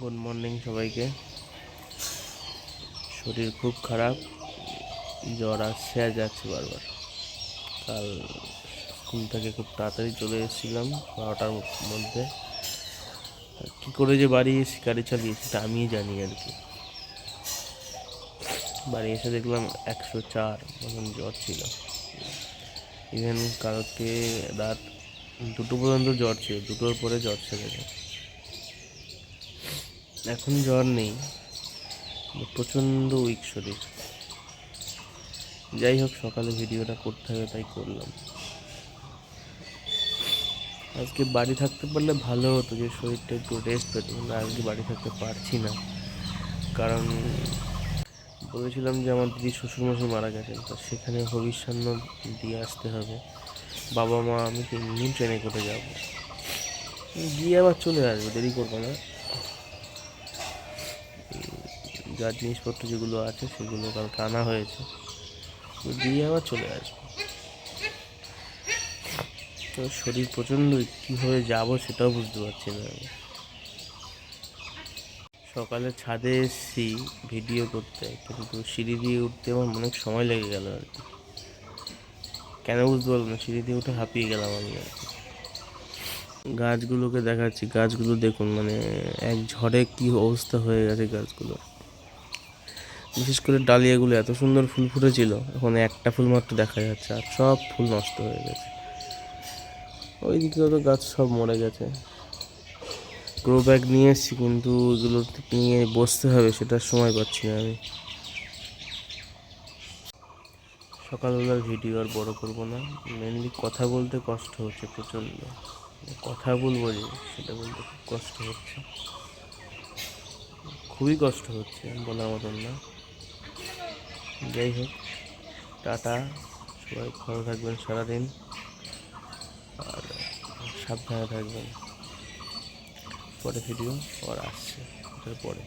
Good morning সবাইকে। শরীর খুব খারাপ। জ্বর আসছে আর যাচ্ছে বারবার। কাল স্কুল থেকে খুব তাড়াতাড়ি চলে এসেছিলাম বারোটার মধ্যে। কী করে যে বাড়ি এসে গাড়ি চালিয়েছি তা আমিই জানি আর কি। বাড়ি এসে দেখলাম একশো চার মতন জ্বর ছিল। ইভেন কালকে রাত দুটো পর্যন্ত জ্বর ছিল, দুটোর পরে জ্বর ছেড়েছে এখন জ্বর নেই প্রচণ্ড উইক শরীর। যাই হোক, সকালে ভিডিওটা করতে হবে, তাই করলাম। আজকে বাড়ি থাকতে পারলে ভালো হতো, যে শরীরটা একটু রেস্ট পেত, কিন্তু আজকে বাড়ি থাকতে পারছি না। কারণ বলেছিলাম যে আমার দিদি শ্বশুরমশাই মারা গেছেন, তো সেখানে ভবিষ্যান্ন দিয়ে আসতে হবে। বাবা মা আমি তিন দিন ট্রেনে করে যাব। গিয়ে আবার চলে আসব, দেরি করব না। যা জিনিসপত্র যেগুলো আছে সেগুলো কালকে আনা হয়েছে। দিয়ে আবার চলে আসব। তো শরীর প্রচণ্ড কীভাবে যাব সেটাও বুঝতে পারছি না আমি। সকালে ছাদে এসেছি ভিডিও করতে, কিন্তু সিঁড়ি দিয়ে উঠতে আমার অনেক সময় লেগে গেল আর কি। কেন বুঝতে পারলাম না, সিঁড়ি দিয়ে উঠে হাঁপিয়ে গেলাম আমি আর কি। গাছগুলোকে দেখাচ্ছি, গাছগুলো দেখুন মানে এক ঝড়ে কি অবস্থা হয়ে গেছে গাছগুলো। বিশেষ করে ডালিয়াগুলো এত সুন্দর ফুল ফুটেছিল, এখন একটা ফুল মাত্র দেখা যাচ্ছে আর সব ফুল নষ্ট হয়ে গেছে। ওই দিকে তো গাছ সব মরে গেছে। গ্রো ব্যাগ নিয়ে এসেছি কিন্তু ওইগুলো নিয়ে বসতে হবে, সেটার সময় পাচ্ছি না আমি। সকালবেলার ভিডিও আর বড় করব না মেনলি কথা বলতে কষ্ট হচ্ছে প্রচণ্ড। কথা বলব যে, সেটা বলতে খুব কষ্ট হচ্ছে। খুবই কষ্ট হচ্ছে বলার মতন না। যাই হোক, টাটা। সবাই ভালো থাকবেন সারাদিন। আর সাবধানে থাকবেন। পরে ভিডিও আর আসছে, এটার পরে।